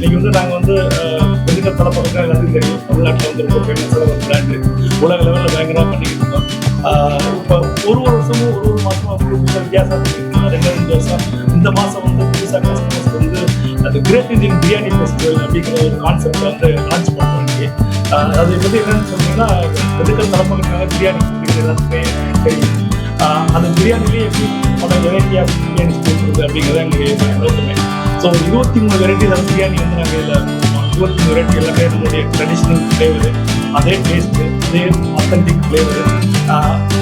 இன்னைக்கு வந்து நாங்கள் வந்து திண்டுக்கல் தலைப்பக்கம் எல்லாத்துக்கும் தெரியும். தமிழ்நாட்டில் வந்து ரொம்ப ஃபேமஸான ஒரு பிராண்டு உலக லெவலில் பயங்கரமாக பண்ணிக்கிட்டு இருக்கோம். இப்போ ஒரு ஒரு வருஷமும் ஒரு ஒரு மாதமும் புது புதுசாக வித்தியாசம் ரெண்டு ரெண்டு வருஷம். இந்த மாதம் வந்து புதுசாக கஸ்டமர்ஸ் வந்து அது கிரேட் இந்தியன் பிரியாணி ஃபெஸ்டிவல் அப்படிங்கிற ஒரு கான்செப்ட் வந்து லான்ச் பண்ணுறோம் இன்னைக்கு அது பற்றி என்னன்னு சொன்னீங்கன்னா திண்டுக்கல் தலைப்பக்கத்துக்காக பிரியாணி அப்படிங்கிறது எல்லாத்துக்குமே தெரியும். அந்த பிரியாணிலேயே எப்படி பல வெரைட்டி ஆஃப் பிரியாணி கொடுக்குறது அப்படிங்கிறத எங்களுடைய நோக்கமே ஸோ இருபத்தி மூணு வெரைட்டி தான் பிரியாணி வந்து நாங்கள் இதில் இருபத்தி மூணு வெரைட்டி எல்லாமே நம்மளுடைய ட்ரெடிஷ்னல் ஃப்ளேவர் அதே டேஸ்ட்டு அதே ஆத்தன்டிக் ஃப்ளேவர்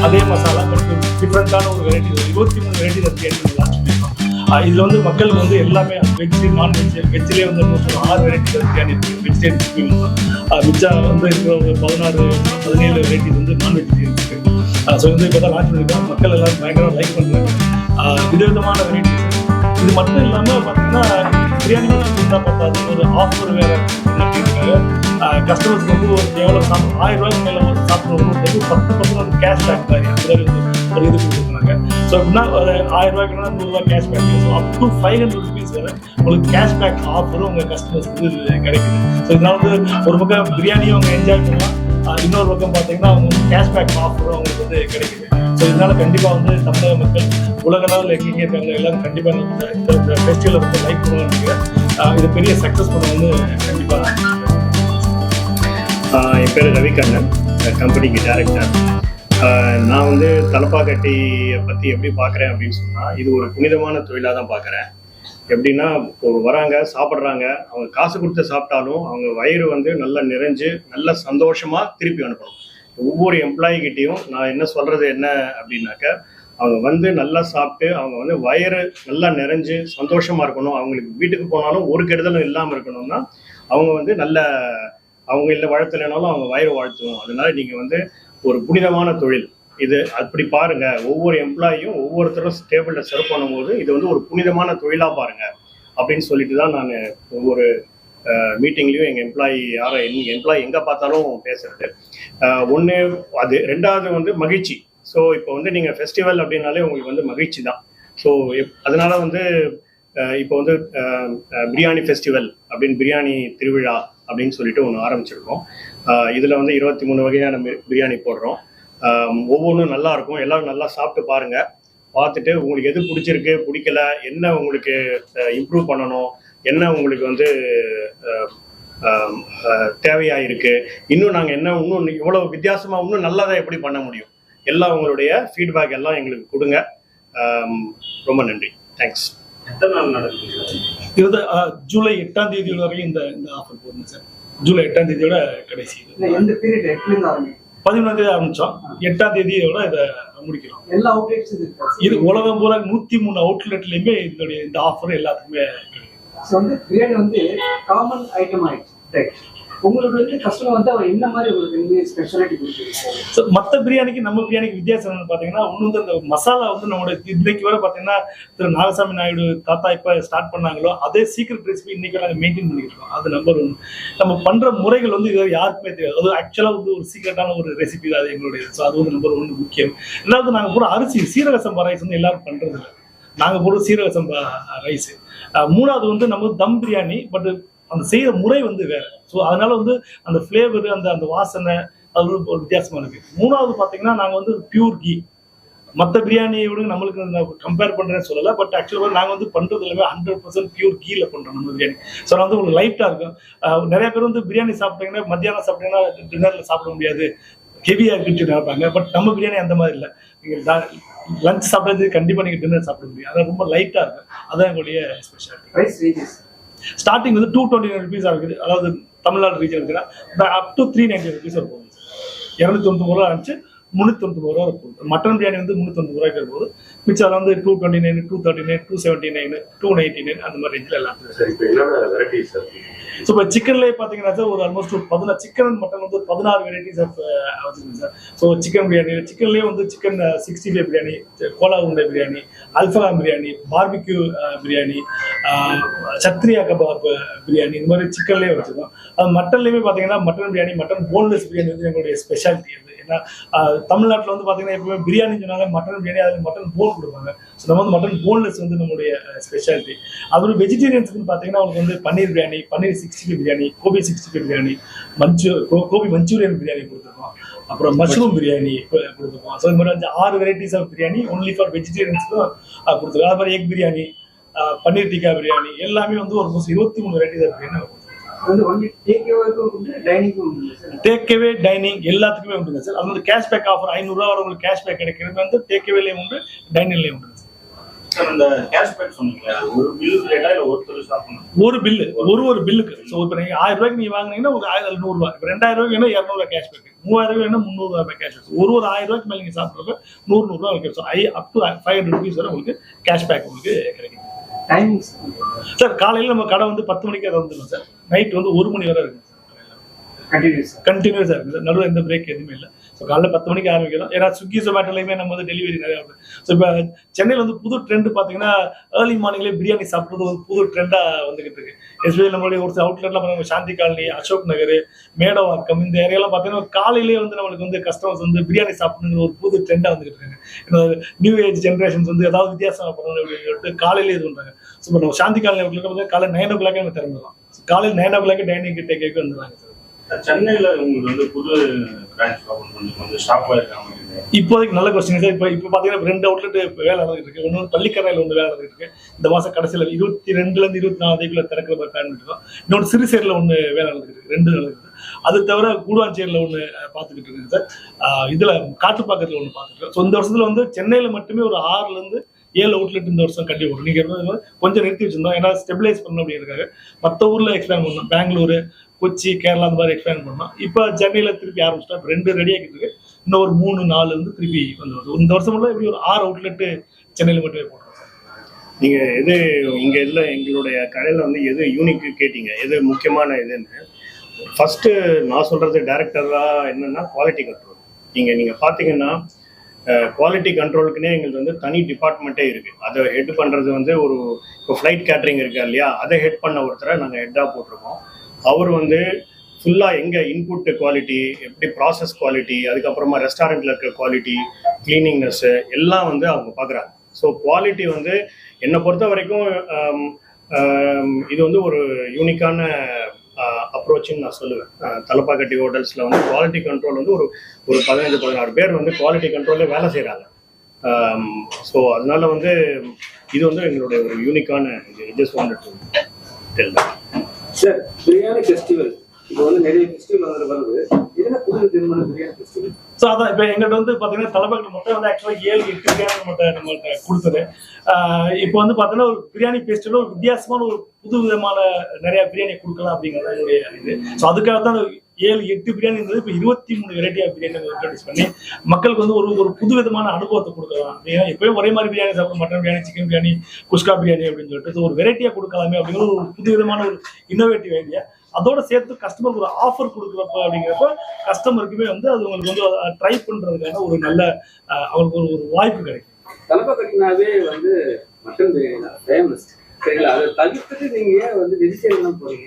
அதே மசாலா பட் டிஃப்ரெண்ட்டான ஒரு வெரைட்டி இருபத்தி மூணு வெரைட்டி தான் பிரியாணி லான்ச் பண்ணியிருக்கோம் இதுல வந்து மக்களுக்கு வந்து எல்லாமே வெஜ் நான்வெஜ் வெஜ்லேயே வந்து இன்னும் ஒரு ஆறு வெரைட்டி பிரியாணி இருக்கு. வெஜிடேரியன் மிச்சம் வந்து இருக்கிற ஒரு பதினாறு பதினேழு வெரைட்டிஸ் வந்து நான்வெஜ் இருக்குது இருக்கு. ஸோ வந்து இப்போ தான் லான்ச் பண்ணியிருக்கோம் மக்கள் எல்லாரும் பயங்கரமாக லைக் பண்ணுறாங்க விதவிதமான வெரைட்டிஸ் இது மட்டும் இல்லாமல் பார்த்தீங்கன்னா பிரியாணி மட்டும் இருந்தால் ஒரு ஆஃபர் வேற கஸ்டமர்ஸ்க்கு வந்து ஒரு எவ்வளோ சாப்பிடும் ஆயிரம் ரூபாய்க்கு மேலே ஒரு சாப்பிடுவோம் வந்து பத்து பர்சன்ட் கேஷ் பேக் மாதிரி அந்த ஒரு இது கொடுத்துருக்காங்க ஸோ அப்படின்னா ஒரு ஆயிரம் ரூபாய்க்குனா நூறுரூவா cash back so up to five hundred rupees வரை உங்களுக்கு கேஷ் பேக் ஆஃபரும் உங்கள் கஸ்டமர்ஸ்க்கு கிடைக்குது. ஸோ இதனால வந்து ஒரு பக்கம் பிரியாணியும் அவங்க என்ஜாய் பண்ணலாம். இன்னொரு பக்கம் பார்த்தீங்கன்னா அவங்க கேஷ் பேக் ஆஃபரும் அவங்களுக்கு வந்து கிடைக்குது. ஸோ இதனால கண்டிப்பாக வந்து தமிழக மக்கள் உலக லெவலில் எங்கெங்கே இருக்காங்க எல்லாம் கண்டிப்பாக இந்த இந்த ஃபெஸ்டிவலை வந்து லைக் பண்ணுவாங்க நினைக்கிறேன். இது பெரிய சக்ஸஸ் பண்ண வந்து கண்டிப்பாக என் பேர் ரவிகண்ணன். கம்பெனிக்கு டைரக்டர் நான் வந்து தலப்பாக்கட்டியை பற்றி எப்படி பார்க்குறேன் அப்படின்னு சொன்னால் இது ஒரு புனிதமான தொழிலாக தான் பார்க்குறேன் எப்படின்னா ஒரு வராங்க சாப்பிட்றாங்க. அவங்க காசு கொடுத்து சாப்பிட்டாலும் அவங்க வயிறு வந்து நல்லா நிறைஞ்சு நல்ல சந்தோஷமாக திருப்பி அனுப்பணும். ஒவ்வொரு எம்ப்ளாயிக்கிட்டேயும் நான் என்ன சொல்கிறது என்ன அப்படின்னாக்க அவங்க வந்து நல்லா சாப்பிட்டு அவங்க வந்து வயிறு நல்லா நிறைஞ்சு சந்தோஷமாக இருக்கணும். அவங்களுக்கு வீட்டுக்கு போனாலும் ஒரு கெடுதலும் இல்லாமல் இருக்கணும்னா அவங்க வந்து நல்ல அவங்க இல்லை வாழ்த்தலைனாலும் அவங்க வயிறு வாழ்த்துவோம். அதனால நீங்க வந்து ஒரு புனிதமான தொழில். இது அப்படி பாருங்க. ஒவ்வொரு எம்ப்ளாயும் ஒவ்வொருத்தரும் டேபிள்ல சர்வ் பண்ணும்போது இது வந்து ஒரு புனிதமான தொழிலா பாருங்க. அப்படின்னு சொல்லிட்டு தான் நான் ஒவ்வொரு மீட்டிங்லேயும் எங்கள் எம்ப்ளாயி யாரை எம்ப்ளாயி எங்கே பார்த்தாலும் பேசுறது. ஒன்று அது ரெண்டாவது வந்து மகிழ்ச்சி. ஸோ இப்போ வந்து நீங்கள் ஃபெஸ்டிவல் அப்படின்னாலே உங்களுக்கு வந்து மகிழ்ச்சி தான். ஸோ அதனால வந்து இப்போ வந்து பிரியாணி ஃபெஸ்டிவல் அப்படின்னு பிரியாணி திருவிழா அப்படின்னு சொல்லிட்டு ஒன்று ஆரம்பிச்சிருக்கோம். இதில் வந்து இருபத்தி மூணு வகையான பிரியாணி போடுறோம். ஒவ்வொன்றும் நல்லா இருக்கும். எல்லாரும் நல்லா சாப்பிட்டு பாருங்கள் பார்த்துட்டு உங்களுக்கு எது பிடிச்சிருக்கு பிடிக்கல என்ன உங்களுக்கு இம்ப்ரூவ் பண்ணணும் என்ன உங்களுக்கு வந்து அஹ், அஹ், அஹ், தேவையா இருக்கு? இன்னும் நாங்கள் என்ன இன்னும் இவ்வளவு வித்தியாசமா இன்னும் நல்லதை எப்படி பண்ண முடியும்? எல்லாம் உங்களுடைய ஃபீட்பேக் எல்லாம் எங்களுக்கு கொடுங்க. ரொம்ப நன்றி. தேங்க்ஸ் எத்தனை நாள் நடக்குது ஆஹ், ஜூலை எட்டாம் தேதி வரையும் இந்த இந்த ஆஃபர் போடுங்க சார். ஜூலை எட்டாம் தேதியோட கடைசி எந்த பீரியட் எட்டுலேருந்து ஆரம்பிக்கும் பதினொன்றாம் தேதி ஆரம்பிச்சோம். எட்டாம் தேதியோட இதை முடிக்கிறோம். எல்லா அவுட்லெட்ஸ் இது இருக்கா இது உலகம் பூரா நூத்தி மூணு அவுட்லெட்லயுமே இதனுடைய இந்த ஆஃபர் எல்லாத்துக்குமே ஸோ வந்து பிரியாணி வந்து காமன் ஐட்டம் ஆயிடுச்சு. ரைட் உங்களுக்கு வந்து கஸ்டமர் வந்து அவர் என்ன மாதிரி உங்களுக்கு நீங்க ஸ்பெஷாலிட்டி கொடுத்துருக்கீங்க ஸோ மற்ற பிரியாணிக்கு நம்ம பிரியாணிக்கு வித்தியாசம் என்னன்னு பார்த்தீங்கன்னா ஒன்று வந்து அந்த மசாலா வந்து நம்மளோட இன்னைக்கு வர பார்த்தீங்கன்னா திரு நாகசாமி நாயுடு தாத்தா இப்போ ஸ்டார்ட் பண்ணாங்களோ அதே சீக்ரெட் ரெசிபி இன்னைக்கு நாங்கள் மெயின்டைன் பண்ணிட்டு இருக்கோம். அது நம்பர் ஒன் நம்ம பண்ற முறைகள் வந்து இது யாருக்குமே தெரியாது. அது ஆக்சுவலாக வந்து ஒரு சீக்ரெட்டான ஒரு ரெசிபி அது எங்களுடைய ஸோ அது வந்து நம்பர் ஒன்று முக்கியம். ரெண்டாவது நாங்கள் பூரா அரிசி சீரக சம்பா ரைஸ் வந்து எல்லாரும் பண்றது இல்லை. நாங்கள் போடுற சீரக சம்பா ரைஸு மூணாவது வந்து நம்ம தம் பிரியாணி பட் அந்த செய்கிற முறை வந்து வேறு. ஸோ அதனால வந்து அந்த ஃப்ளேவர் அந்த அந்த வாசனை அது ஒரு வித்தியாசமாக இருக்குது மூணாவது பார்த்தீங்கன்னா நாங்கள் வந்து பியூர் கீ மற்ற பிரியாணியை விட நம்மளுக்கு கம்பேர் பண்ணுறேன்னு சொல்லலை பட் ஆக்சுவலாக நாங்கள் வந்து பண்ணுறது எல்லாமே ஹண்ட்ரட் பர்சன்ட் பியூர் கீல பண்ணுறோம் நம்ம பிரியாணி. ஸோ வந்து உங்களுக்கு லைட்டாக இருக்கும். நிறைய பேர் வந்து பிரியாணி சாப்பிட்டீங்கன்னா மத்தியானம் சாப்பிட்டீங்கன்னா டின்னரில் சாப்பிட முடியாது. ஹெவியாக இருக்குன்னு நினைப்பாங்க பட் நம்ம பிரியாணி அந்த மாதிரி இல்லை. நீங்க லஞ்ச் சாப்பிட்றது கண்டிப்பா நீங்க டின்னர் சாப்பிட முடியும். அதான் ரொம்ப லைட்டா இருக்கும். அதான் எங்களுடைய ஸ்பெஷாலிட்டி ஸ்டார்டிங் வந்து டூ டுவெண்ட்டி நைன் ருபீஸ் இருக்குது. அதாவது தமிழ்நாடு ரீஜன் இருக்குன்னா up to three ninety rupees போகும் இரநூத்தி தொண்ணூறு ரூபா இருந்துச்சு முந்நூற்றி தொண்ணூறு ரூபா இருக்கும் மட்டன் பிரியாணி வந்து முந்நூற்றி தொண்ணூறு ரூபாய்க்கு இருக்கும்போது மிச்சம் அதில் வந்து two twenty nine two thirty nine two seventy nine two ninety nine அந்த மாதிரி ரேஞ்சில் எல்லாம் ஸோ இப்போ சிக்கன்லேயே பார்த்தீங்கன்னா சார் ஒரு ஆல்மோஸ்ட் ஒரு பதினாறு சிக்கன் அண்ட் மட்டன் வந்து பதினாறு வெரைட்டிஸ் ஆஃப் வச்சுருக்கேன் சார் ஸோ சிக்கன் பிரியாணி சிக்கன்லேயே வந்து சிக்கன் சிக்ஸ்டி ஃபைவ் பிரியாணி கோலா உருண்டை பிரியாணி அல்ஃபகாம் பிரியாணி பார்பிக்யூ பிரியாணி சத்ரியா கபாப் uh, பிரியாணி இந்த மாதிரி சிக்கன்லேயே வச்சுருக்கோம். அது மட்டன்லேயுமே பார்த்தீங்கன்னா mutton biryani mutton boneless biryani வந்து எங்களுடைய ஸ்பெஷாலிட்டி அது. ஏன்னா தமிழ்நாட்டில் வந்து பார்த்தீங்கன்னா எப்பவுமே பிரியாணி சொன்னாலே மட்டன் பிரியாணி அதில் மட்டன் போன் கொடுப்பாங்க. ஸோ நம்ம வந்து மட்டன் போன்லெஸ் வந்து நம்மளுடைய uh, ஸ்பெஷாலிட்டி அதோட வெஜிடேரியன்ஸ்க்கு பார்த்தீங்கன்னா அவங்களுக்கு வந்து paneer biryani paneer sixty five biryani gobi sixty five biryani மஞ்சு கோபி மஞ்சூரியன் பிரியாணி கொடுத்துருக்கோம். அப்புறம் மஷ்ரூம் பிரியாணி கொடுத்துருக்கோம். ஸோ இந்த மாதிரி வந்து ஆறு varieties of biryani only for வெஜிடேரியன்ஸ்க்கும் கொடுத்துருக்கோம். அது மாதிரி எக் பிரியாணி பன்னீர் டிக்கா பிரியாணி எல்லாமே வந்து ஒரு இருபத்தி மூணு வெரைட்டிஸ் ஆஃப் பிரியாணி வந்து ஒன்லி டேக் ஓவருக்கும் உண்டு டைனிங்கும் உண்டு சார்? டேக் அவே டைனிங் எல்லாத்துக்குமே உண்டுங்க சார். அது வந்து கேஷ்பேக் ஆஃபர் ஐநூறுரூவா வரவங்களுக்கு கேஷ்பேக் கிடைக்கிறது வந்து டேக் அவேலையும் உண்டு டைனிங்லேயும் உண்டு சார் இந்த கேஷ்பேக் சொன்னீங்களா ஒரு பில் ரேட்டா இல்ல ஒருத்தர் சாப்பிடணும் ஒரு பில்லு ஒரு ஒரு பில்லுக்கு ஸோ இப்போ நீங்கள் ஆயிரம் ரூபாய்க்கு நீங்கள் வாங்குனீங்கன்னா ஒரு ஆயிரம் நூறுரூவா இப்போ ரெண்டாயிரம் ரூபாய்க்கு வேணும் இரநூறுவா கேஷ்பேக் மூவாயிரம் ரூபாய் வேணும் முந்நூறுரூவா கேஷ்பேக் ஒரு ஒரு ஆயிரம் ரூபாய்க்கு மேலே நீங்கள் சாப்பிட்றப்ப நூறு நூறுரூவா உங்களுக்கு ஐ up to five hundred rupees வரை உங்களுக்கு கேஷ்பேக் உங்களுக்கு கிடைக்கும். டைமிங்ஸ் சார் காலையில் நம்ம கடை வந்து பத்து மணிக்கு திறந்துடும் சார் நைட் வந்து ஒரு மணி வரை இருக்கு கண்டினியூஸ் கண்டினியூஸாக இருக்குது சார் நடுவில் எந்த பிரேக் எதுவுமே இல்லை. ஸோ காலைல பத்து மணிக்கு ஆரம்பிக்கிறோம். ஏன்னா ஸ்விக்கி ஜொமேட்டோலையுமே நம்ம வந்து டெலிவரி நிறையா வருது ஸோ இப்போ சென்னையில் வந்து புது ட்ரெண்ட் பார்த்தீங்கன்னா ஏர்லி மார்னிங்லேயே பிரியாணி சாப்பிட்றது ஒரு புது ட்ரெண்டாக வந்துகிட்டு இருக்கு. எஸ்பெஷலி நம்மளுடைய ஒரு சில அவுட்லெட்லாம் பார்த்தீங்கன்னா சாந்தி காலனி அசோக் நகர் மேடவாக்கம் இந்த ஏரியாலாம் பார்த்தீங்கன்னா காலையிலேயே வந்து நம்மளுக்கு வந்து கஸ்டமர்ஸ் வந்து பிரியாணி சாப்பிடணுங்கிற ஒரு புது ட்ரெண்டாக வந்துகிட்டு இருக்காங்க நியூ ஏஜ் ஜென்ரேஷன்ஸ் வந்து ஏதாவது வித்தியாசம் பண்ணணும் அப்படின்னு சொல்லிட்டு காலையிலேயே இது பண்ணுறாங்க ஸோ இப்போ நம்ம சாந்தி காலனி அவுட்லெட் காலை நைன் ஓ கிளாக்கே திறந்துடலாம். காலையில் நைன் ஓ கிளாக்கே டைனிங் டேக்கு வந்துடுறாங்க சார். சென்னையில் உங்களுக்கு வந்து புது பிரான்ச் பண்ணி கொஞ்சம் இப்போதைக்கு நல்ல கொஸ்டின் சார் இப்போ இப்போ பார்த்தீங்கன்னா ரெண்டு அவுட்லெட் வேலை நடந்துட்டு இருக்கு. ஒன்று பள்ளிக்கரையில் ஒன்று வேலை நடந்துட்டு இருக்கு. இந்த மாதம் கடைசியில் இருபத்தி ரெண்டுலேருந்து இருபத்தி நாலாவதுக்குள்ள திறக்கிற மாதிரி பிளான் பண்ணிருக்கோம் இன்னொன்று சிறுசேரியில் ஒன்று வேலை நடந்துட்டு இருக்கு. ரெண்டு நடந்துருக்கு அது தவிர கூடுவாஞ்சேரியில் ஒன்று பார்த்துக்கிட்டு இருக்கு சார். இதில் காற்று காட்டுப்பாக்கத்தில் ஒன்று பார்த்துருக்கோம் ஸோ இந்த வருஷத்தில் வந்து சென்னையில் மட்டுமே ஒரு ஆறுலேருந்து ஏழு அவுட்லெட் இந்த வருஷம் கட்டி விடும் நீங்கள் கொஞ்சம் நிறுத்தி வச்சிருந்தோம் ஏன்னா ஸ்டெபிலைஸ் பண்ணணும் அப்படிங்கிறக்காக மற்ற ஊரில் எக்ஸ்பேண்ட் பண்ணோம் பெங்களூரு கொச்சி கேரளா அந்த மாதிரி எக்ஸ்பேண்ட் பண்ணோம் இப்போ சென்னையில் திருப்பி ஆரம்பிச்சிட்டோம் ரெண்டு ரெடி ஆகிட்டு இருக்கு. இன்னும் ஒரு மூணு நாலு வந்து திருப்பி வந்து வருது. இந்த வருஷம் ஃபுல்லாக இப்படி ஒரு ஆறு அவுட்லெட்டு சென்னையில் மட்டுமே போடுறோம் நீங்கள் நீங்க எது இங்க இதுல எங்களுடைய கடையில வந்து எது யூனிக் கேட்டீங்க? எது முக்கியமான இதுன்னு. ஃபர்ஸ்ட் நான் சொல்றது டைரக்டரா என்னன்னா குவாலிட்டி கண்ட்ரோல் நீங்க நீங்க பாத்தீங்கன்னா குவாலிட்டி கண்ட்ரோலுக்குனே எங்களுக்கு வந்து தனி டிபார்ட்மெண்ட்டே இருக்கு. அதை ஹெட் பண்றது வந்து ஒரு இப்போ ஃப்ளைட் கேட்ரிங் இருக்கா இல்லையா அதை ஹெட் பண்ண ஒருத்தரை நாங்கள் ஹெட்டாக போட்டிருக்கோம். அவர் வந்து ஃபுல்லாக எங்கே இன்புட் குவாலிட்டி எப்படி ப்ராசஸ் குவாலிட்டி அதுக்கப்புறமா ரெஸ்டாரண்ட்டில் இருக்கிற குவாலிட்டி கிளீனிங்னஸ்ஸு எல்லாம் வந்து அவங்க பார்க்குறாங்க ஸோ குவாலிட்டி வந்து என்னை பொறுத்த வரைக்கும் இது வந்து ஒரு யூனிக்கான அப்ரோச்சுன்னு நான் சொல்லுவேன். தலப்பாக்கட்டி ஹோட்டல்ஸில் வந்து குவாலிட்டி கண்ட்ரோல் வந்து ஒரு ஒரு பதினஞ்சு பதினாறு பேர் வந்து குவாலிட்டி கண்ட்ரோலில் வேலை செய்கிறாங்க ஸோ அதனால வந்து இது வந்து எங்களுடைய ஒரு யூனிக்கான இது. Just wanted to tell sir biryani festival இப்போ வந்து நிறைய ஃபெஸ்டிவல் வந்து வருது. ஸோ அதான் இப்போ எங்கள்கிட்ட வந்து பார்த்தீங்கன்னா தலைப்பாக்கட்டு மட்டும் வந்து ஆக்சுவலாக ஏழு எட்டு பிரியாணி மட்டும் நம்மள்ட்ட கொடுத்தது. இப்போ வந்து பார்த்தீங்கன்னா ஒரு பிரியாணி பேஸ்ட்டில் ஒரு வித்தியாசமான ஒரு புது விதமான நிறைய பிரியாணி கொடுக்கலாம் அப்படிங்கிறது என்னுடைய இது. ஸோ அதுக்காக தான் ஏழு எட்டு பிரியாணிங்கிறது இப்போ இருபத்தி மூணு வெரைட்டியாக பிரியாணி இன்ட்ரடியூஸ் பண்ணி மக்களுக்கு வந்து ஒரு ஒரு புது விதமான அனுபவத்தை கொடுக்கலாம். அப்படின்னா எப்பயும் ஒரே மாதிரி பிரியாணி சாப்பிடும் மட்டன் பிரியாணி சிக்கன் பிரியாணி குஷ்கா பிரியாணி அப்படின்னு சொல்லிட்டு ஒரு வெரைட்டியாக கொடுக்கலாமே அப்படிங்கிற ஒரு புது விதமான ஒரு இன்னோவேட்டிவ் ஐடியா அதோட சேர்த்து கஸ்டமருக்கு ஒரு ஆஃபர் கொடுக்குறப்ப அப்படிங்கிறப்ப கஸ்டமருக்குமே வந்து அது உங்களுக்கு வந்து ட்ரை பண்றதுக்கான ஒரு நல்ல அவங்களுக்கு ஒரு ஒரு வாய்ப்பு கிடைக்கும். தலப்பா கட்டினாவே வந்து மட்டன் பிரியாணி தான். ஃபேமஸ் சரிங்களா? அதை தவிர்த்துட்டு நீங்க ஏன் வந்து வெஜிடேரியன் தான் போறீங்க?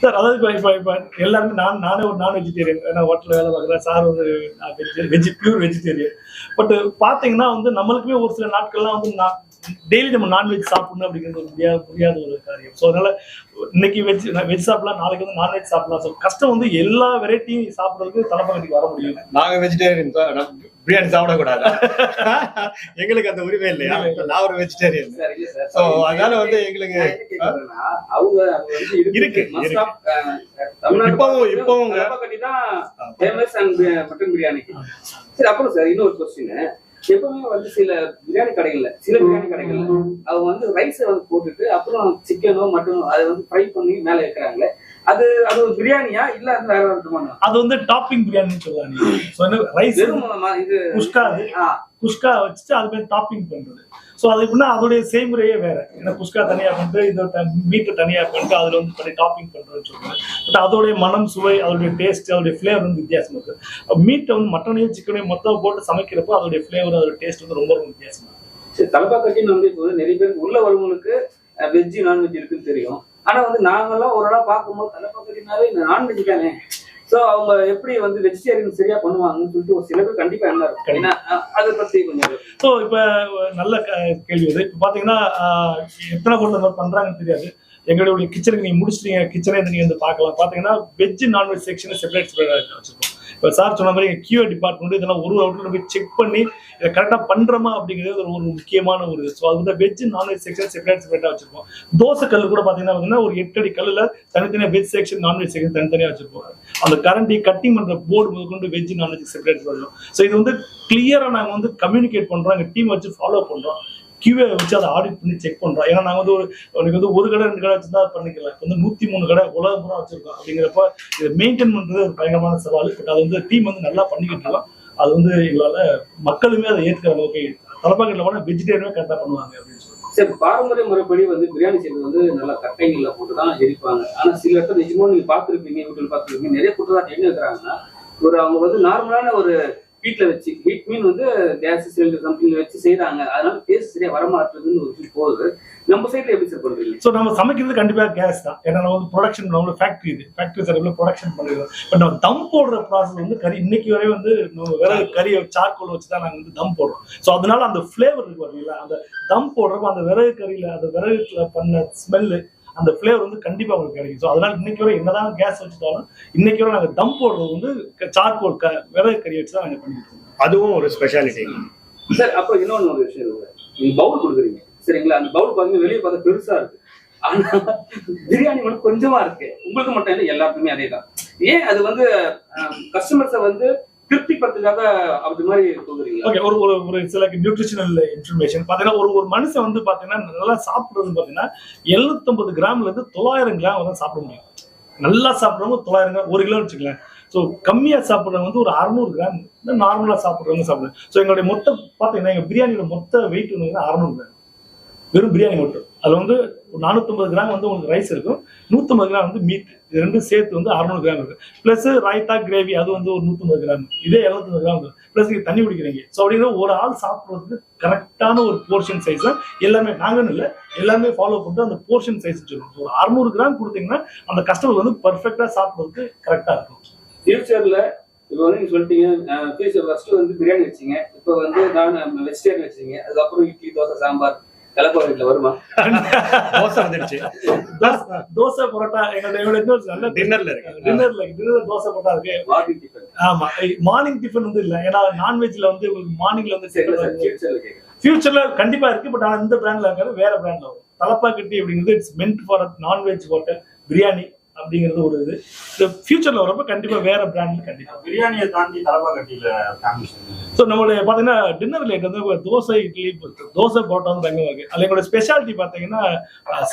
சார் அதாவது இப்போ இப்போ இப்போ எல்லாருமே நான் நானே ஒரு நான் வெஜிடேரியன் நான் ஹோட்டலில் வேலை பார்க்குறேன். சார் வந்து வெஜி பியூர் வெஜிடேரியன் பட் பார்த்தீங்கன்னா வந்து நம்மளுக்குமே ஒரு சில நாட்கள்லாம் வந்து நான் டெய்லி நம்ம நான்வெஜ் சாப்பிடணும் அப்படிங்கிறது ஒரு முடியாத முடியாத ஒரு காரியம். ஸோ அதனால இன்னைக்கு வெஜ் வெஜ் சாப்பிடலாம் நாளைக்கு வந்து நான்வெஜ் சாப்பிடலாம். ஸோ கஷ்டம் வந்து எல்லா வெரைட்டியும் சாப்பிட்றதுக்கு தலைப்பகுதிக்கு வர முடியும். நாங்க வெஜிடேரியன் தான் பிரியாணி சாப்பிடக்கூடாது? எங்களுக்கு அந்த உரிமை இல்லையா? நான் ஒரு வெஜிடேரியன் ஸோ அதனால வந்து எங்களுக்கு அவங்க இருக்கு, இப்பவும், இப்பவும் மட்டன் பிரியாணி சரி அப்புறம் சார் இன்னொரு கொஸ்டின் எப்பவுமே வந்து சில பிரியாணி கடைகள்ல சில பிரியாணி கடைகள்ல அவங்க வந்து ரைஸை வந்து போட்டுட்டு அப்புறம் சிக்கனோ மட்டனோ அதை வந்து ஃப்ரை பண்ணி மேல வைக்கிறாங்களே. அது அது ஒரு பிரியாணியா? இல்ல அது வேற விதமான? அது வந்து டாப்பிங் பிரியாணின்னு சொல்லுவாங்க. ரைஸ் இது ஆ, குஸ்கா வச்சுட்டு அது மாதிரி டாப்பிங் பண்றது. ஸோ அது எப்படின்னா அதோடைய செய்முறையே வேற. ஏன்னா குஸ்கா தனியாக பண்ணிட்டு இதை மீட்டை தனியாக பண்ணிட்டு அதில் வந்து பண்ணி டாப்பிங் பண்றதுன்னு சொல்றாங்க. பட் அதோடைய மனம் சுவை அதோடைய டேஸ்ட் அதோடைய ஃப்ளேவர் வந்து வித்தியாசமாக இருக்குது மீட்டை வந்து மட்டனையும் சிக்கனையும் மொத்தம் போட்டு சமைக்கிறப்போ அதோடைய ஃப்ளேவர் அதோட டேஸ்ட் வந்து ரொம்ப ரொம்ப வித்தியாசமாக சரி தலப்பா கட்டின்னு வந்து இப்போ நிறைய பேருக்கு உள்ள வரவங்களுக்கு வெஜ் நான்வெஜ் இருக்குன்னு தெரியும். ஆனா வந்து நாங்கெல்லாம் ஒரு நாள் பார்க்கும்போது தலப்பா கட்டினாவே நான்வெஜ் தானே. சோ அவங்க எப்படி வந்து வெஜிடேரியன் சரியா பண்ணுவாங்கன்னு சொல்லிட்டு ஒரு சில பேர் கண்டிப்பா என்ன இருக்கும். ஏன்னா அதை பத்தி கொஞ்சம் ஸோ இப்போ நல்ல கேள்வி இது. இப்போ பார்த்தீங்கன்னா எத்தனை கொண்டு மாதிரி பண்ணுறாங்கன்னு தெரியாது. எங்களுடைய கிச்சனுக்கு நீங்கள் முடிச்சிட்டீங்க கிச்சனே நீங்கள் வந்து பார்க்கலாம். பார்த்தீங்கன்னா veg non-veg section separate separate வச்சிருக்கோம். இப்போ சார் சொன்ன மாதிரி கியூ டிபார்ட்மெண்ட் இதெல்லாம் ஒரு அவுட்ல போய் செக் பண்ணி இதை கரெக்டாக பண்ணுறோமா அப்படிங்கிறது ஒரு ஒரு முக்கியமான ஒரு ஸோ அது வந்து வெஜ் நான்வெஜ் செக்ஷன் செப்பரேட் செப்பரேட்டாக வச்சிருப்போம். தோசை கல் கூட பார்த்தீங்கன்னா பார்த்தீங்கன்னா ஒரு எட்டு அடி கல்லில் தனித்தனியாக வெஜ் செக்ஷன் நான்வெஜ் செக்ஷன் தனித்தனியாக வச்சிருப்போம். அந்த கரண்டி கட்டிங் பண்ணுற போர்டு முதல் கொண்டு வெஜ் நான்வெஜ் செப்பரேட் பண்ணுறோம் ஸோ இது வந்து கிளியராக நாங்கள் வந்து கம்யூனிகேட் பண்ணுறோம் எங்கள் டீம் வச்சு ஃபாலோ பண்ணுறோம் கியூஏ வச்சு அதை ஆடிட் பண்ணி செக் பண்றோம். ஏன்னா நாங்க வந்து ஒரு எனக்கு வந்து ஒரு கடை ரெண்டு கடை வச்சிருந்தா பண்ணிக்கலாம் இப்போ வந்து நூத்தி மூணு கடை உலகம் பூரா வச்சிருக்கோம். அப்படிங்கிறப்ப இதை மெயின்டைன் பண்றது ஒரு பயங்கரமான சவால். பட் அது வந்து டீம் வந்து நல்லா பண்ணிக்கிட்டு இருக்கோம். அது வந்து எங்களால மக்களுமே அதை ஏற்றுக்கிற அளவுக்கு தலைப்பாக்கெட்டில் போனால் வெஜிடேரியனே கரெக்டாக பண்ணுவாங்க அப்படின்னு சொல்லுவாங்க சரி பாரம்பரிய முறைப்படி வந்து பிரியாணி செய்யறது வந்து நல்லா கட்டைங்களில் போட்டு தான் எரிப்பாங்க. ஆனா சில இடத்துல நிஜமும் நீங்க பார்த்துருப்பீங்க வீட்டில் பார்த்துருப்பீங்க நிறைய குற்றச்சாட்டு என்ன இருக்கிறாங்கன்னா ஒரு அவங்க வந்து நார்மலான ஒரு வீட்ல வச்சு வீட் மீன் வந்து கேஸ் சிலிண்டர் கம்பெனில வச்சு செய்யறாங்க அதனால டேஸ்ட் சரியா வரமாட்டுறதுன்னு ஒரு விஷயம் போகுது. நம்ம சைட்ல எப்படி சார் பண்றீங்க ஸோ நம்ம சமைக்கிறது கண்டிப்பாக கேஸ் தான். ஏன்னா நம்ம வந்து ப்ரொடக்ஷன் நம்ம ஃபேக்ட்ரி இது. ஃபேக்ட்ரி சைடில் ப்ரொடக்ஷன் பண்ணிடுறோம். பட் நம்ம தம் போடுற ப்ராசஸ் வந்து கறி இன்னைக்கு வரை வந்து நம்ம விறகு கறியை சார்கோல் வச்சு தான் நாங்கள் வந்து தம் போடுறோம். ஸோ அதனால அந்த ஃப்ளேவர் இருக்கு பார்த்தீங்களா அந்த தம் போடுறப்ப அந்த விறகு கறியில் அந்த விறகுல பண்ண ஸ்மெல்லு அந்த ஃப்ளேவர் வந்து கண்டிப்பாக உங்களுக்கு கிடைக்கும். ஸோ அதனால இன்னைக்கு வரை என்னதான் கேஸ் வச்சுட்டாலும் இன்னைக்கு வரை நாங்கள் தம் போடுறது வந்து சார்கோல் க விறகு கறி வச்சு தான் நாங்கள் பண்ணிட்டு இருக்கோம். அதுவும் ஒரு ஸ்பெஷாலிட்டி சார் அப்புறம் இன்னொன்னு ஒரு விஷயம் இருக்கு. நீங்க பவுல் கொடுக்குறீங்க. சரிங்களா? அந்த பவுல் பாத்தீங்கன்னா வெளியே பார்த்தா பெருசா இருக்கு. ஆனா பிரியாணி மட்டும் கொஞ்சமா இருக்கு. உங்களுக்கு மட்டும் இல்லை எல்லாருக்குமே அதே தான் ஏன் அது வந்து கஸ்டமர்ஸை வந்து திருப்திப்படுத்துக்காக அப்படி மாதிரி கொடுக்குறீங்களா ஓகே ஒரு ஒரு ஒரு சில நியூட்ரிஷனல் இன்ஃபர்மேஷன் பார்த்தீங்கன்னா ஒரு ஒரு மனுஷன் வந்து பார்த்தீங்கன்னா நல்லா சாப்பிடுறது பார்த்தீங்கன்னா எழுநூத்தொம்பது கிராம்ல இருந்து தொள்ளாயிரம் கிராம் வரை சாப்பிட முடியும். நல்லா சாப்பிட்றவங்க தொள்ளாயிரம் கிராம் ஒரு கிலோ வச்சுக்கலாம் ஸோ கம்மியாக சாப்பிட்றவங்க வந்து ஒரு அறநூறு கிராம் நார்மலாக சாப்பிட்றவங்க சாப்பிடுங்க ஸோ எங்களுடைய மொத்த பார்த்தீங்கன்னா எங்கள் பிரியாணியோட மொத்த வெயிட் வந்து அறநூறு கிராம். வெறும் பிரியாணி மட்டும். அதில் வந்து நானூற்றம்பது கிராம் வந்து உங்களுக்கு ரைஸ் இருக்கும். நூற்றம்பது கிராம் வந்து மீட் இது ரெண்டும் சேர்த்து வந்து அறநூறு கிராம் இருக்கும் ப்ளஸ் ராய்த்தா கிரேவி அது வந்து ஒரு நூற்றம்பது கிராம். இதே எழுநூத்தம்பது கிராம் இருக்கும் ப்ளஸ் இது தண்ணி குடிக்கிறீங்க. ஸோ அப்படிங்கிற ஒரு ஆள் சாப்பிட்றதுக்கு கரெக்டான ஒரு போர்ஷன் சைஸ் தான் எல்லாமே நாங்கன்னு இல்லை எல்லாமே ஃபாலோ பண்ணிட்டு அந்த போர்ஷன் சைஸ் சொல்லணும் ஒரு அறுநூறு கிராம் கொடுத்தீங்கன்னா அந்த கஸ்டமர் வந்து பர்ஃபெக்டாக சாப்பிட்றதுக்கு கரெக்டாக இருக்கும். ஃபியூச்சரில் இப்போ வந்து நீங்க சொல்லிட்டீங்க ஃபியூச்சர் ஃபர்ஸ்ட் வந்து பிரியாணி வச்சீங்க. இப்போ வந்து நான் வெஜிடேரியன் வச்சீங்க அதுக்கப்புறம் இட்லி தோசை சாம்பார். கலப்பா வீட்டுல வருமா? தோசை வந்துடுச்சு. தோசை- தோசை பரோட்டா எங்களுடைய இன்னொரு நல்ல டின்னர்ல இருக்கு. டின்னர்ல டின்னர் தோசை பரோட்டா இருக்கு. மார்னிங் டிஃபன் ஆமா. மார்னிங் டிஃபன் வந்து இல்ல. ஏன்னா நான்வெஜ்ல வந்து மார்னிங்ல வந்து ஃபியூச்சர்ல கண்டிப்பா இருக்கு பட் ஆனா இந்த பிராண்ட்ல இருக்காது. வேற பிராண்ட்ல வரும். தலப்பாக்கட்டி அப்படிங்கிறது it's meant for non veg hotel biryani அப்படிங்கிறது ஒரு இது. ஃபியூச்சர்ல வரப்ப கண்டிப்பா வேற பிராண்ட்ல கண்டிப்பா. பிரியாணியை தாண்டி தலப்பா கட்டியில ஃபேமஸ் ஸோ நம்மளுடைய பார்த்தீங்கன்னா டின்னர் லேட் வந்து தோசை இட்லி தோசை பரோட்டா வந்து தங்க இருக்கு அதில் எங்களோட ஸ்பெஷாலிட்டி பார்த்தீங்கன்னா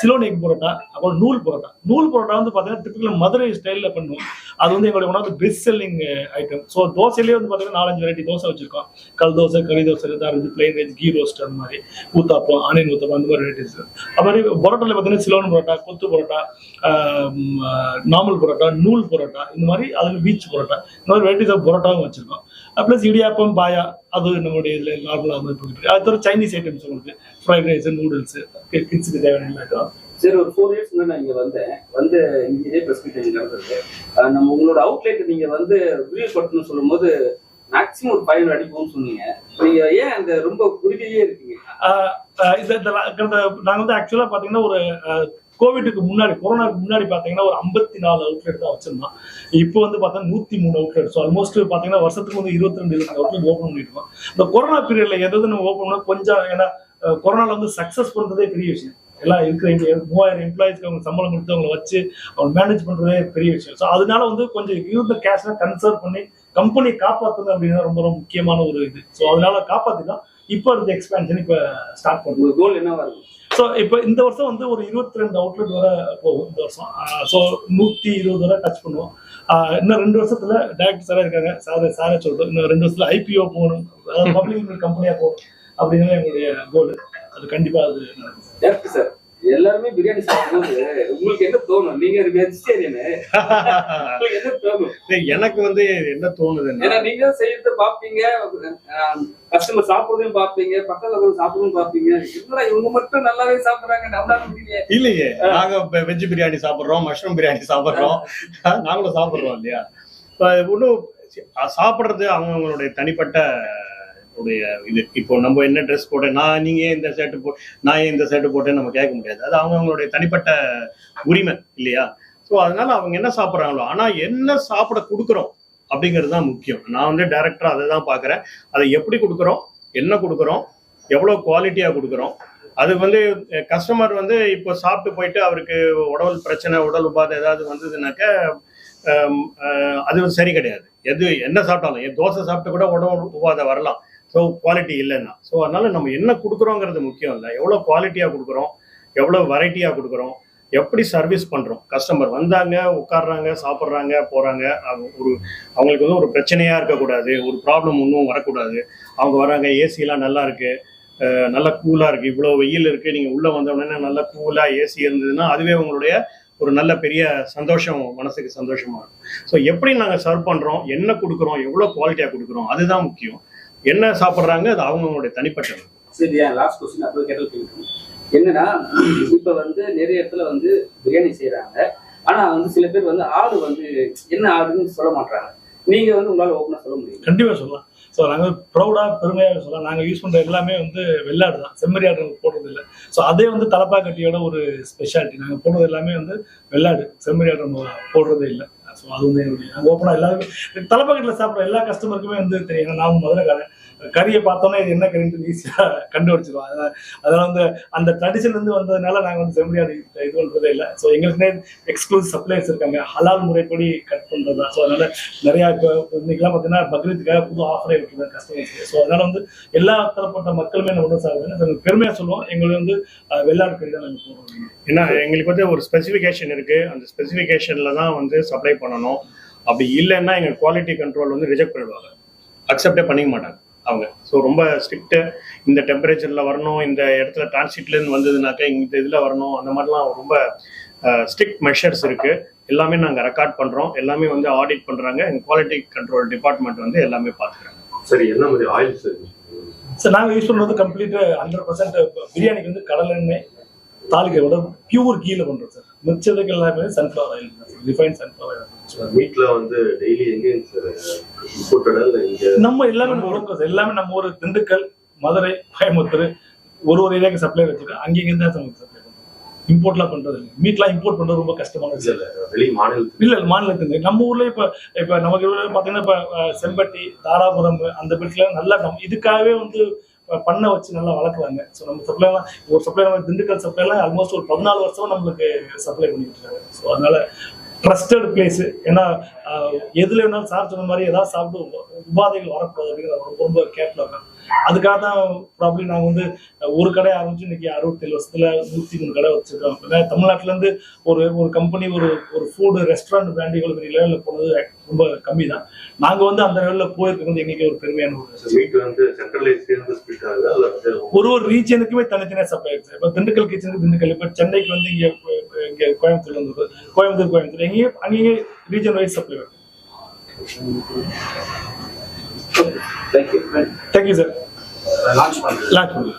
சிலோன் எக் பரோட்டா அப்புறம் நூல் பரோட்டா. நூல் பரோட்டா வந்து பார்த்தீங்கன்னா டிப்பிக்கல் மதுரை ஸ்டைலில் பண்ணுவோம். அது வந்து எங்களுடைய one of the best selling item so தோசையிலேயே வந்து பார்த்தீங்கன்னா நாலஞ்சு வெரைட்டி தோசை வச்சிருக்கோம். கல் தோசை கறி தோசை ரெண்டு பிளைன் ரைஸ் கீ ரோஸ்ட் அந்த மாதிரி. ஊத்தாப்பம் ஆனியன் ஊத்தாப்பம் அந்த மாதிரி வெரைட்டிஸ் அது மாதிரி பரோட்டாவில் பார்த்தீங்கன்னா சிலோன் பரோட்டா கொத்து பரோட்டா நார்மல் பரோட்டா நூல் பரோட்டா இந்த மாதிரி அதில் பீச் பரோட்டா. இந்த மாதிரி வெரைட்டிஸ் ஆஃப் பரோட்டாவும் வச்சிருக்கோம். ப்ளஸ் இடியாப்பம் பாயா அது நம்மளுடைய இதில் நார்மலாக வந்து போயிட்டு அது தவிர சைனீஸ் ஐட்டம்ஸ் உங்களுக்கு ஃப்ரைட் ரைஸ் நூடுல்ஸ் கிட்ஸுக்கு தேவையான எல்லா. சரி ஒரு ஃபோர் இயர்ஸ் முன்னாடி நான் இங்க வந்தேன். வந்து இதே பிரஸ் மீட் இங்க நடந்தது நம்ம உங்களோட அவுட்லெட் நீங்க வந்து விரிவு படுத்தணும்னு சொல்லும்போது மேக்ஸிமம் ஒரு ஹண்ட்ரட் அடிப்போம்னு சொன்னீங்க. நீங்க ஏன் அந்த ரொம்ப குறுகியே இருக்கீங்க? நாங்கள் வந்து ஆக்சுவலாக பார்த்தீங்கன்னா ஒரு கோவிட்டுக்கு முன்னாடி கொரோனாக்கு முன்னாடி பார்த்தீங்கன்னா ஒரு ஐம்பத்தி நாலு அவுட்லெட் தான் வச்சிருந்தோம் இப்போ வந்து பார்த்தா நூற்றி மூணு அவுட்லெட் ஸோ ஆல்மோஸ்ட் பார்த்தீங்கன்னா வருஷத்துக்கு வந்து இருபத்தி ரெண்டு இருபத்தி அவுட்லெட் ஓப்பன் பண்ணிருக்கோம் இந்த கொரோனா பீரியட்ல எதாவது நம்ம ஓப்பன் பண்ணா கொஞ்சம் ஏன்னா கொரோனால வந்து சக்ஸஸ் பண்ணுறதே பெரிய விஷயம். எல்லாம் இருக்கிற மூவாயிரம் எம்ப்ளாயிஸ்க்கு அவங்க சம்பளம் கொடுத்து அவங்களை வச்சு அவங்க மேனேஜ் பண்றதே பெரிய விஷயம். ஸோ அதனால வந்து கொஞ்சம் இருந்த கேஷ்லாம் கன்சர்வ் பண்ணி கம்பெனி காப்பாற்றுறது அப்படின்னா ரொம்ப ரொம்ப முக்கியமான ஒரு இது. ஸோ அதனால காப்பாற்றிதான் இப்போ இருந்த எக்ஸ்பேன்ஷன் இப்போ ஸ்டார்ட் பண்ணுறது கோல் என்னவா இருக்கும்? ஸோ இப்போ இந்த வருஷம் வந்து ஒரு இருபத்தி ரெண்டு அவுட்லெட் வர போகும் இந்த வருஷம். ஸோ நூற்றி இருபது வரை டச் பண்ணுவோம். இன்னும் ரெண்டு வருஷத்துல டேரக்டர் சாராக இருக்காங்க. சார் சாரே சொல்கிறோம் இன்னும் ரெண்டு வருஷத்துல ஐபிஓ போகணும். அதாவது பப்ளிக் கம்பெனியாக போகணும். அப்படின்னு எங்களுடைய கோல் அது கண்டிப்பாக அது நடக்கும். சார் எல்லாருமே பிரியாணி சாப்பிடும்போது உங்களுக்கு என்ன தோணும்? நீங்க வெஜிடேரியனு உங்களுக்கு என்ன தோணும்? எனக்கு வந்து என்ன தோணுதுன்னா ஏன்னா நீங்க செய்யறது பாப்பீங்க. கஸ்டமர் சாப்பிடுறதையும் பாப்பீங்க. பக்கத்துல இருக்கிறவங்க சாப்பிடுறதும் பாப்பீங்க. என்னடா இவங்க மட்டும் நல்லாவே சாப்பிடுறாங்க. நம்மளால முடியல இல்லையே நாங்க வெஜ் பிரியாணி சாப்பிடுறோம் மஷ்ரூம் பிரியாணி சாப்பிடுறோம். நாங்களும் சாப்பிடுறோம் இல்லையா? ஒன்றும் சாப்பிட்றது அவங்கவுங்களுடைய தனிப்பட்ட உடைய இது. இப்போ நம்ம என்ன ட்ரெஸ் போட்டேன் நான் நீங்க ஏன் இந்த ஷர்ட் போ நான் ஏன் இந்த ஷர்ட் போட்டேன்னு நம்ம கேட்க முடியாது. அது அவங்கவுங்களுடைய தனிப்பட்ட உரிமை இல்லையா? ஸோ அதனால அவங்க என்ன சாப்பிட்றாங்களோ ஆனா என்ன சாப்பிட கொடுக்குறோம் அப்படிங்கிறது தான் முக்கியம். நான் வந்து டைரக்டரா அதை தான் பார்க்குறேன். அதை எப்படி கொடுக்குறோம் என்ன கொடுக்குறோம் எவ்வளோ குவாலிட்டியாக கொடுக்குறோம் அது வந்து கஸ்டமர் வந்து இப்போ சாப்பிட்டு போயிட்டு அவருக்கு உடல் பிரச்சனை உடல் உபாதை ஏதாவது வந்ததுனாக்க அது சரி கிடையாது. எது என்ன சாப்பிட்டாலும் என் தோசை சாப்பிட்டு கூட உடல் உபாதை வரலாம். ஸோ குவாலிட்டி இல்லைன்னா. ஸோ அதனால நம்ம என்ன கொடுக்குறோங்கிறது முக்கியம் இல்லை. எவ்வளோ குவாலிட்டியாக கொடுக்குறோம்? எவ்வளோ வெரைட்டியாக கொடுக்குறோம்? எப்படி சர்வீஸ் பண்ணுறோம் கஸ்டமர் வந்தாங்க உட்காடுறாங்க சாப்பிட்றாங்க போகிறாங்க ஒரு அவங்களுக்கு வந்து ஒரு பிரச்சனையாக இருக்கக்கூடாது. ஒரு ப்ராப்ளம் ஒன்றும் வரக்கூடாது. அவங்க வராங்க ஏசிலாம் நல்லா இருக்கு. நல்ல நல்லா கூலாக இருக்கு. இவ்வளோ வெயில் இருக்கு. நீங்கள் உள்ளே வந்த உடனே நல்லா கூலாக ஏசி இருந்ததுன்னா அதுவே உங்களுடைய ஒரு நல்ல பெரிய சந்தோஷம் மனசுக்கு சந்தோஷமா இருக்கும். ஸோ எப்படி நாங்கள் சர்வ் பண்ணுறோம் என்ன கொடுக்குறோம்? எவ்வளோ குவாலிட்டியாக கொடுக்குறோம்? அதுதான் முக்கியம். என்ன சாப்பிட்றாங்க? அது அவங்கவுங்களுடைய தனிப்பட்டது சரி லாஸ்ட் கொஸ்டின் அப்புறம் கேட்டல் கேட்கணும் என்னன்னா இப்ப வந்து நிறைய இடத்துல வந்து பிரியாணி செய்யறாங்க ஆனா வந்து சில பேர் வந்து ஆடு வந்து என்ன ஆடுன்னு சொல்ல மாட்டாங்க நீங்க வந்து உங்களால ஓப்பனா சொல்ல முடியும்? கண்டிப்பா சொல்லலாம். ஸோ நாங்கள் ப்ரௌடாக பெருமையாக சொல்லலாம். நாங்கள் யூஸ் பண்ணுற எல்லாமே வந்து வெள்ளாடு தான். செம்மறி ஆடு போடுறது இல்லை. ஸோ அதே வந்து தலப்பாக்கட்டியோட ஒரு ஸ்பெஷாலிட்டி நாங்கள் போடுறது எல்லாமே வந்து வெள்ளாடு செம்மறி ஆடு நம்ம போடுறதே இல்லை. ஸோ அது வந்து என்னுடைய ஓப்பனாக எல்லாருக்கும் தலைப்பக்கத்தில் சாப்பிட்ற எல்லா கஸ்டமருக்குமே வந்து தெரியும். நான் முதல்ல கதை கறியை பார்த்தோன்னே இது என்ன கறின்னு ஈஸியாக கண்டுபிடிச்சிருவோம். அதனால் அதனால் வந்து அந்த ட்ரெடிஷன் வந்து வந்ததுனால நாங்கள் வந்து செம்மறி இது பண்ணுறதே இல்லை. ஸோ எங்களுக்குனே எக்ஸ்க்ளூசிவ் சப்ளைஸ் இருக்காங்க. ஹலால் முறைப்படி கட் பண்ணுறது தான் ஸோ அதனால நிறையா இப்போ இன்னைக்கெல்லாம் பார்த்தீங்கன்னா பக்ரீத்துக்காக புது ஆஃபரே இருக்குது கஸ்டமர்ஸ் ஸோ அதனால வந்து எல்லா தரப்பட்ட மக்களுமே நம்ம ஒன்று சாப்பிடுங்க பெருமையாக சொல்லுவோம். எங்களுக்கு வந்து வெள்ளாடு கறி தான் நாங்கள் போடுறோம். ஏன்னா எங்களுக்கு வந்து ஒரு ஸ்பெசிஃபிகேஷன் இருக்கு. அந்த ஸ்பெசிஃபிகேஷன்ல தான் வந்து சப்ளை பண்ணணும். அப்படி இல்லைன்னா எங்க குவாலிட்டி கண்ட்ரோல் வந்து ரிஜெக்ட் பண்ணிடுவாங்க. அக்செப்டே பண்ணிக்க மாட்டாங்க. அவங்க. ஸோ ரொம்ப ஸ்ட்ரிக்ட்டு இந்த டெம்பரேச்சரில் வரணும் இந்த இடத்துல டிரான்சிட்லேருந்து வந்ததுனாக்கா இந்த இதில் வரணும் அந்த மாதிரிலாம் ரொம்ப ஸ்ட்ரிக்ட் மெஷர்ஸ் இருக்கு. எல்லாமே நாங்கள் ரெக்கார்ட் பண்ணுறோம் எல்லாமே வந்து ஆடிட் பண்ணுறாங்க எங்கள் குவாலிட்டி கண்ட்ரோல் டிபார்ட்மெண்ட் வந்து எல்லாமே பார்த்துக்கிறாங்க சரி என்ன மாதிரி ஆயில் சார் சார் நாங்கள் யூஸ் பண்ணுறது கம்ப்ளீட் ஹண்ட்ரட் பர்சன்ட் பிரியாணிக்கு வந்து கடல் தாளிக்கையோட பியூர் கீழே பண்ணுறோம் சார் மிச்சதுக்கு எல்லாமே sunflower oil refine sunflower oil மீட்ல வந்து டெய்லி எங்க? சார் நம்ம எல்லாமே நம்ம locals, எல்லாமே நம்ம ஒரு திண்டுக்கல் மதுரை கோயம்புத்தூர் ஒரு ஒரு ஏரியாவுக்கு சப்ளை வச்சிருக்கோம். அங்கேயும் தான் நமக்கு சப்ளை இம்போர்ட்லாம் பண்றது இல்லை. மீட்லாம் இம்போர்ட் பண்றது ரொம்ப கஷ்டமான விஷயம். இல்ல வெளி மாநிலத்துக்கு. இல்ல மாநிலத்துக்கு. நம்ம ஊர்ல இப்ப இப்ப நமக்கு ஊர்ல பாத்தீங்கன்னா இப்ப செம்பட்டி தாராபுரம் அந்த பெல்ட்ல நல்லா இதுக்காகவே வந்து பண்ணை வச்சு நல்லா வளர்க்குறாங்க. ஸோ நம்ம சப்ளைலாம் ஒரு சப்ளை நம்ம திண்டுக்கல் சப்ளைலாம் ஆல்மோஸ்ட் ஒரு பதினாலு வருஷமா நம்மளுக்கு சப்ளை பண்ணிட்டு இருக்காங்க. ஸோ அதனால ட்ரஸ்டட் பிளேஸ் ஏன்னா எதுல வேணாலும் சார் சொன்ன மாதிரி ஏதாவது சாப்பிட்டு உபாதைகள் வரக்கூடாது அப்படிங்கிற ரொம்ப ரொம்ப கேர்ஃபுல்லாக இருக்காங்க. அதுக்காக தான் ப்ராப்ளம் நாங்கள் வந்து ஒரு கடை ஆரம்பிச்சு இன்னைக்கு அறுபத்தேழு வருஷத்துல நூற்றி மூணு கடை வச்சிருக்கோம். ஏன்னா தமிழ்நாட்டுல இருந்து ஒரு ஒரு கம்பெனி ஒரு ஒரு ஃபுட் ரெஸ்டாரண்ட் பிராண்ட் இவ்வளோ பெரிய லெவலில் போனது ரொம்ப கம்மி தான் நாங்கள் வந்து அந்த லெவலில் போயிருக்கிறது எங்களுக்கு ஒரு பெருமையான ஒரு வந்து வந்து ஒரு ஒரு ரீஜனுக்குமே தனித்தனியாக சப்ளை இருக்கு இப்போ திண்டுக்கல் கிச்சனுக்கு திண்டுக்கல் இப்போ சென்னைக்கு வந்து இங்கே இங்கே கோயம்புத்தூர்ல இருந்து கோயம்புத்தூர் கோயம்புத்தூர். எங்கேயும் அங்கேயே region wise supply thank you thank you sir launch பண்ணுறது லான்ச் பண்ணுங்க